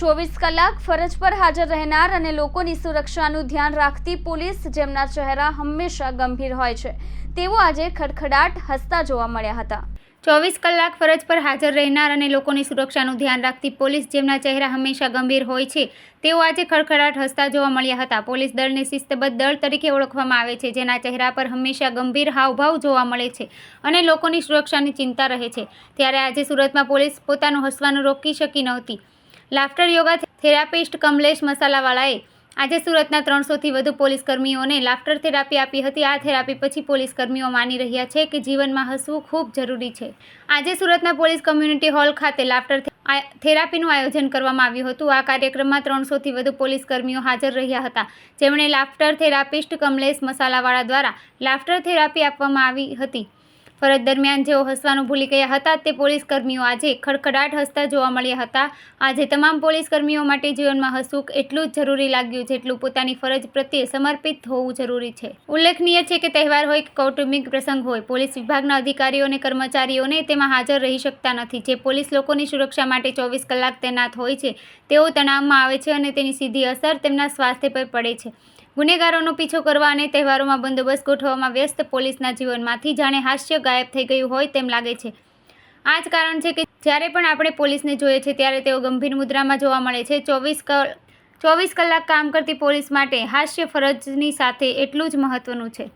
ચોવીસ કલાક ફરજ પર હાજર રહેનાર અને લોકોની સુરક્ષાનું ધ્યાન રાખતી પોલીસ જેમના ચહેરા હંમેશા ગંભીર હોય છે. તેઓ આજે ખડખડાટ હસતા જોવા મળ્યા હતા. ચોવીસ કલાક ફરજ પર હાજર રહેનાર અને લોકોની સુરક્ષાનું ધ્યાન રાખતી પોલીસ જેમના ચહેરા હંમેશા ગંભીર હોય છે, તેઓ આજે ખડખડાટ હસતા જોવા મળ્યા હતા. પોલીસ દળને શિસ્તબદ્ધ દળ તરીકે ઓળખવામાં આવે છે, જેના ચહેરા પર હંમેશા ગંભીર હાવભાવ જોવા મળે છે અને લોકોની સુરક્ષાની ચિંતા રહે છે. ત્યારે આજે સુરતમાં પોલીસ પોતાનું હસવાનું રોકી શકી નહોતી. લાફ્ટર યોગા થેરાપિસ્ટ કમલેશ મસાલાવાળાએ આજે સુરતના ત્રણસોથી વધુ પોલીસ કર્મીઓને લાફ્ટર થેરાપી આપી હતી. આ થેરાપી પછી પોલીસ કર્મીઓ માની રહ્યા છે કે જીવનમાં હસવું ખૂબ જરૂરી છે. આજે સુરતના પોલીસ કમ્યુનિટી હોલ ખાતે લાફ્ટર થેરાપીનું આયોજન કરવામાં આવ્યું હતું. આ કાર્યક્રમમાં ત્રણસોથી વધુ પોલીસ કર્મીઓ હાજર રહ્યા હતા. જેમણે લાફ્ટર થેરાપિસ્ટ કમલેશ મસાલાવાળા દ્વારા લાફ્ટર થેરાપી આપવામાં આવી હતી. ફરજ દરમિયાન જેઓ હસવાનું ભૂલી ગયા હતા, તે પોલીસ કર્મીઓ આજે ખડખડાટ હસતા જોવા મળ્યા હતા. આજે તમામ પોલીસ કર્મીઓ માટે જીવનમાં હસવું એટલું જ જરૂરી લાગ્યું જેટલું પોતાની ફરજ પ્રત્યે સમર્પિત હોવું જરૂરી છે. ઉલ્લેખનીય છે કે તહેવાર હોય કે કૌટુંબિક પ્રસંગ હોય, પોલીસ વિભાગના અધિકારીઓ અને કર્મચારીઓને તેમાં હાજર રહી શકતા નથી. જે પોલીસ લોકોની સુરક્ષા માટે ચોવીસ કલાક તૈનાત હોય છે, તેઓ તણાવમાં આવે છે અને તેની સીધી અસર તેમના સ્વાસ્થ્ય પર પડે છે. ગુનેગારોનો પીછો કરવા અને તહેવારોમાં બંદોબસ્ત ગોઠવવામાં વ્યસ્ત પોલીસના જીવનમાંથી જાણે હાસ્ય ગાયબ થઈ ગયું હોય તેમ લાગે છે. આ જ કારણ છે કે જ્યારે પણ આપણે પોલીસને જોઈએ છે ત્યારે તેઓ ગંભીર મુદ્રામાં જોવા મળે છે. ચોવીસ ચોવીસ કલાક કામ કરતી પોલીસ માટે હાસ્ય ફરજની સાથે એટલું જ મહત્વનું છે.